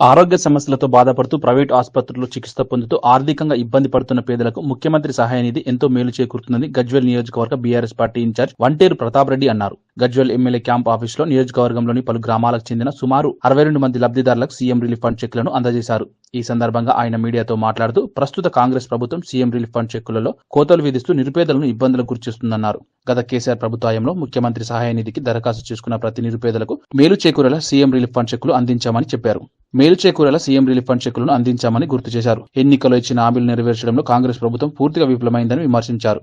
ఆరోగ్య సమస్యలతో బాధపడుతూ ప్రైవేటు ఆసుపత్రుల్లో చికిత్స పొందుతూ ఆర్థికంగా ఇబ్బంది పడుతున్న పేదలకు ముఖ్యమంత్రి సహాయ నిధి ఎంతో మేలు చేకూరుతుందని గజ్వేల్ నియోజకవర్గ BRS party in-charge Vanteru Pratap Reddy అన్నారు. గజ్వల్ ఎమ్మెల్యే క్యాంప్ ఆఫీసులో నియోజకవర్గంలోని పలు గ్రామాలకు చెందిన సుమారు అరవై రెండు మంది లబ్ధిదారులకు సీఎం రిలీఫ్ ఫండ్ చెక్కులను అందజేశారు. ఈ సందర్భంగా ఆయన మీడియాతో మాట్లాడుతూ ప్రస్తుత కాంగ్రెస్ ప్రభుత్వం సీఎం రిలీఫ్ ఫండ్ చెక్కులలో కోతలు విధిస్తూ నిరుపేదలను ఇబ్బందులకు గురిచేస్తుందన్నారు గత కేసీఆర్ ప్రభుత్వాయంలో ముఖ్యమంత్రి సహాయ నిధికి దరఖాస్తు చేసుకున్న ప్రతి నిరుపేదలకు మేలు చేకూరేలా సీఎం రిలీఫ్ ఫండ్ చెక్కులు అందించామని చెప్పారు. మేలు చేకూరేలా సీఎం రిలీఫ్ ఫండ్ చెక్కులను అందించామని గుర్తు చేశారు. ఎన్నికల్లో ఇచ్చిన హామీలు నెరవేర్చడంలో కాంగ్రెస్ ప్రభుత్వం పూర్తిగా విఫలమైందని విమర్శించారు.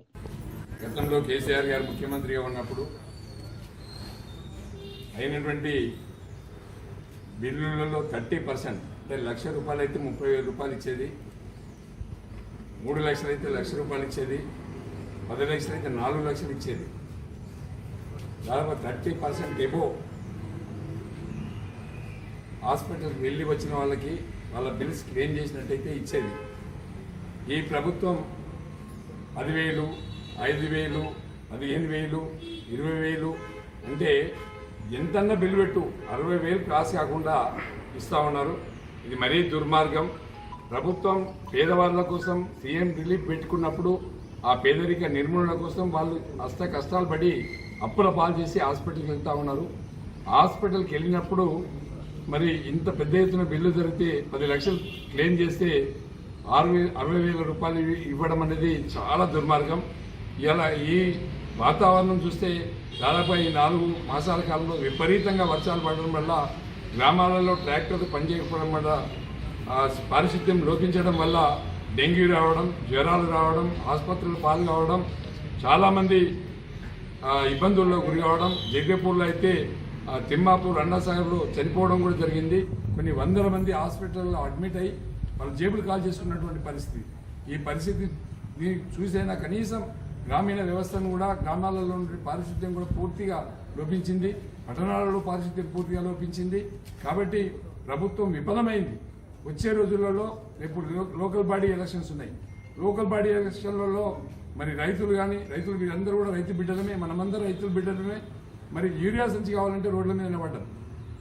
గతంలో కేసీఆర్ గారు ముఖ్యమంత్రిగా ఉన్నప్పుడు అయినటువంటి బిల్లులలో థర్టీ పర్సెంట్ అంటే లక్ష రూపాయలు అయితే ముప్పై వేల రూపాయలు ఇచ్చేది మూడు లక్షలు అయితే లక్ష రూపాయలు ఇచ్చేది పది లక్షలు అయితే నాలుగు లక్షలు ఇచ్చేది. దాదాపు థర్టీ పర్సెంట్ ఎబో హాస్పిటల్కి వెళ్ళి వచ్చిన వాళ్ళకి వాళ్ళ బిల్స్ క్లెయిమ్ చేసినట్టయితే ఇచ్చేది. ఈ ప్రభుత్వం పదివేలు ఐదు వేలు పదిహేను వేలు ఇరవై వేలు అంటే ఎంతన్నా బిల్లు పెట్టు. అరవై వేలు క్రాస్ కాకుండా ఇస్తా ఉన్నారు. ఇది మరీ దుర్మార్గం. ప్రభుత్వం పేదవాళ్ళ కోసం సీఎం రిలీఫ్ పెట్టుకున్నప్పుడు ఆ పేదరిక నిర్మూలన కోసం వాళ్ళు అష్ట కష్టాలు పడి అప్పుల పాలు చేసి హాస్పిటల్కి వెళ్తా ఉన్నారు. హాస్పిటల్కి వెళ్ళినప్పుడు మరి ఇంత పెద్ద ఎత్తున బిల్లు జరిగితే పది లక్షలు క్లెయిమ్ చేస్తే ఆరు అరవై వేల రూపాయలు ఇవ్వడం అనేది చాలా దుర్మార్గం. ఇలా ఈ వాతావరణం చూస్తే దాదాపు ఈ నాలుగు మాసాల కాలంలో విపరీతంగా వర్షాలు పడడం వల్ల గ్రామాలలో ట్రాక్టర్లు పనిచేయకపోవడం వల్ల పారిశుద్ధ్యం లోపించడం వల్ల డెంగ్యూ రావడం జ్వరాలు రావడం ఆసుపత్రులు పాలు కావడం చాలామంది ఇబ్బందుల్లో గురి కావడం జగ్గపూర్లో అయితే తిమ్మాపూర్ అన్నాసాగర్లో చనిపోవడం కూడా జరిగింది. కొన్ని వందల మంది హాస్పిటల్లో అడ్మిట్ అయ్యి వాళ్ళు జేబులు కాల్ చేసుకున్నటువంటి పరిస్థితి. ఈ పరిస్థితిని చూసైనా కనీసం గ్రామీణ వ్యవస్థను కూడా గ్రామాలలో పారిశుద్ధ్యం కూడా పూర్తిగా లోపించింది పట్టణాలలో పారిశుద్ధ్యం పూర్తిగా లోపించింది. కాబట్టి ప్రభుత్వం విఫలమైంది. వచ్చే రోజులలో రేపు లో- లోకల్ బాడీ ఎలక్షన్స్ ఉన్నాయి. లోకల్ బాడీ ఎలక్షన్లలో మరి రైతులు కానీ రైతులు వీరందరూ కూడా రైతు బిడ్డలమే మనమందరం రైతులు బిడ్డలమే. మరి యూరియా సంచి కావాలంటే రోడ్ల మీద నిలబడ్డారు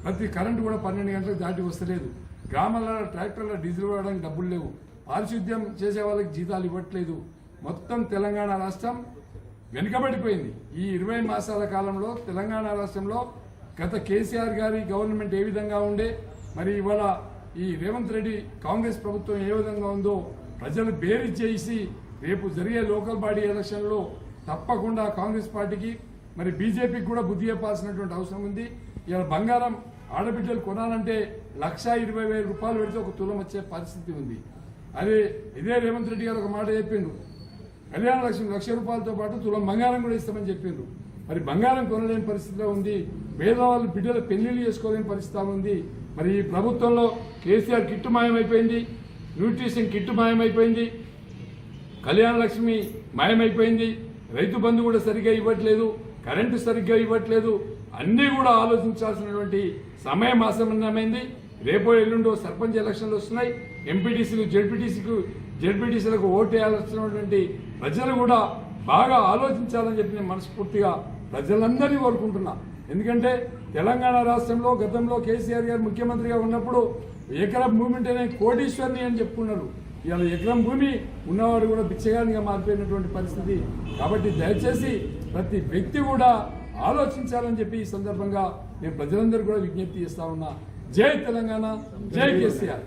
ప్రతి కరెంటు కూడా పన్నెండు గంటలకు దాటి వస్తలేదు. గ్రామాలలో ట్రాక్టర్ల డీజిల్ వాడడానికి డబ్బులు లేవు. పారిశుద్ధ్యం చేసే వాళ్ళకి జీతాలు ఇవ్వట్లేదు. మొత్తం తెలంగాణ రాష్ట్రం వెనుకబడిపోయింది. ఈ ఇరవై మాసాల కాలంలో తెలంగాణ రాష్ట్రంలో గత కేసీఆర్ గారి గవర్నమెంట్ ఏ విధంగా ఉండే మరి ఇవాళ ఈ రేవంత్ రెడ్డి కాంగ్రెస్ ప్రభుత్వం ఏ విధంగా ఉందో ప్రజలు బేరీ చేసి రేపు జరిగే లోకల్ బాడీ ఎలక్షన్లో తప్పకుండా కాంగ్రెస్ పార్టీకి మరి బీజేపీకి కూడా బుద్ధి చెప్పాల్సినటువంటి అవసరం ఉంది. ఇలా బంగారం ఆడబిడ్డలు కొనాలంటే లక్షా ఇరవై వేల రూపాయలు పెడితే ఒక తులం వచ్చే పరిస్థితి ఉంది. అదే ఇదే రేవంత్ రెడ్డి గారు ఒక మాట చెప్పిండు. కళ్యాణ లక్ష్మి లక్ష రూపాయలతో పాటు తులం బంగారం కూడా ఇస్తామని చెప్పిండ్రు. మరి బంగారం కొనలేని పరిస్థితిలో ఉంది. పేదవాళ్ళు బిడ్డల పెళ్ళిళ్ళు చేసుకోలేని పరిస్థితి ఉంది. మరి ఈ ప్రభుత్వంలో కేసీఆర్ కిట్టు మాయమైపోయింది న్యూట్రిషన్ కిట్టు మాయమైపోయింది కళ్యాణ లక్ష్మి మాయమైపోయింది రైతు బంధు కూడా సరిగ్గా ఇవ్వట్లేదు కరెంటు సరిగ్గా ఇవ్వట్లేదు అన్నీ కూడా ఆలోచించాల్సినటువంటి సమయం ఆసన్నమైంది. రేపో ఎల్లుండో సర్పంచ్ ఎలక్షన్లు వస్తున్నాయి. ఎంపీటీసీలు జెడ్పీటీసీకు జెడ్పీటీసీలకు ఓటు వేయాల్సినటువంటి ప్రజలు కూడా బాగా ఆలోచించాలని చెప్పి నేను మనస్ఫూర్తిగా ప్రజలందరినీ కోరుకుంటున్నా. ఎందుకంటే తెలంగాణ రాష్ట్రంలో గతంలో కేసీఆర్ గారు ముఖ్యమంత్రిగా ఉన్నప్పుడు ఎకరం భూమి ఉంటేనే కోటీశ్వరిని అని చెప్పుకున్నారు ఇవాళ ఎకరం భూమి ఉన్నవాడు కూడా బిచ్చగానిగా మారిపోయినటువంటి పరిస్థితి. కాబట్టి దయచేసి ప్రతి వ్యక్తి కూడా ఆలోచించాలని చెప్పి ఈ సందర్భంగా నేను ప్రజలందరూ కూడా విజ్ఞప్తి చేస్తా ఉన్నా. జై తెలంగాణ జై కేసీఆర్.